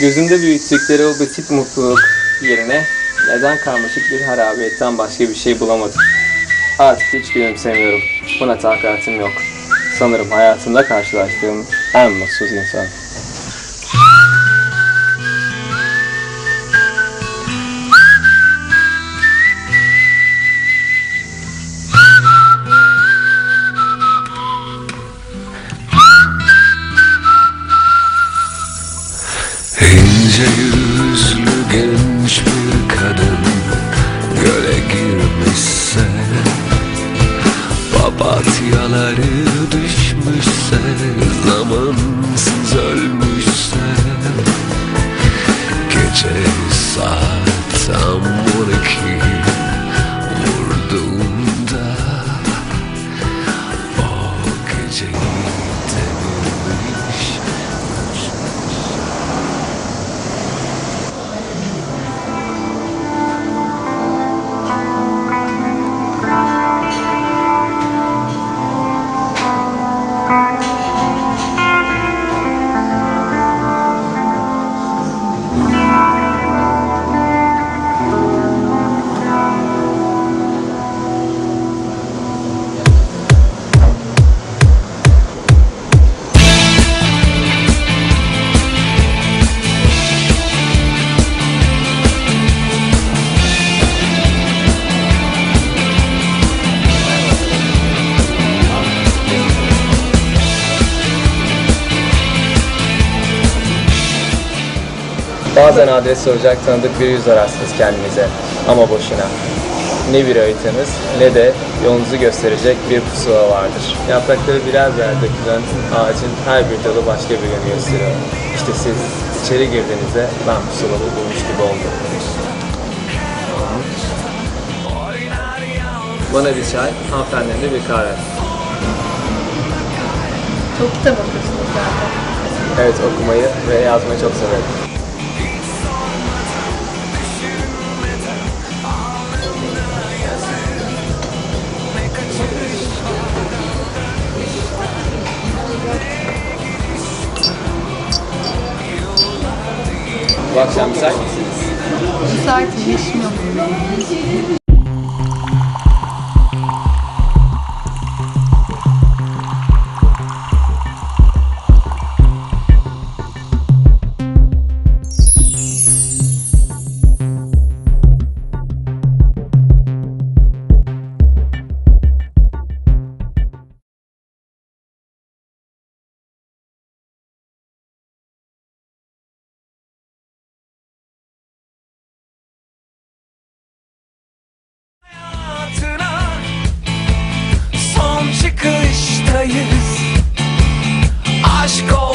Gözümde büyüttükleri o basit mutluluk yerine neden karmaşık bir harabiyetten başka bir şey bulamadım. Artık hiç gülümsemiyorum. Buna takatim yok. Sanırım hayatımda karşılaştığım en mutsuz insan. İnce yüzlü genç bir kadın göle girmişse Papatyaları düşmüşse Zamansız ölmüşse Gece saat tam on iki Bazen adres soracak tanıdık bir yüz ararsınız kendinize ama boşuna. Ne bir haritanız ne de yolunuzu gösterecek bir pusula vardır. Yaprakları birer birer dökülen ağacın her bir dalı başka bir yönü gösteriyor. İşte siz içeri girdiğinizde ben pusulamı bulmuş gibi oldum. Bana bir çay, hanımefendinin de bir kahve. Çok kitap okuyorsunuz zaten. Evet okumayı ve yazmayı çok severim. Bu akşam müsait misiniz? Müsaitim, işim yok. aşıktayız Aşk olsun.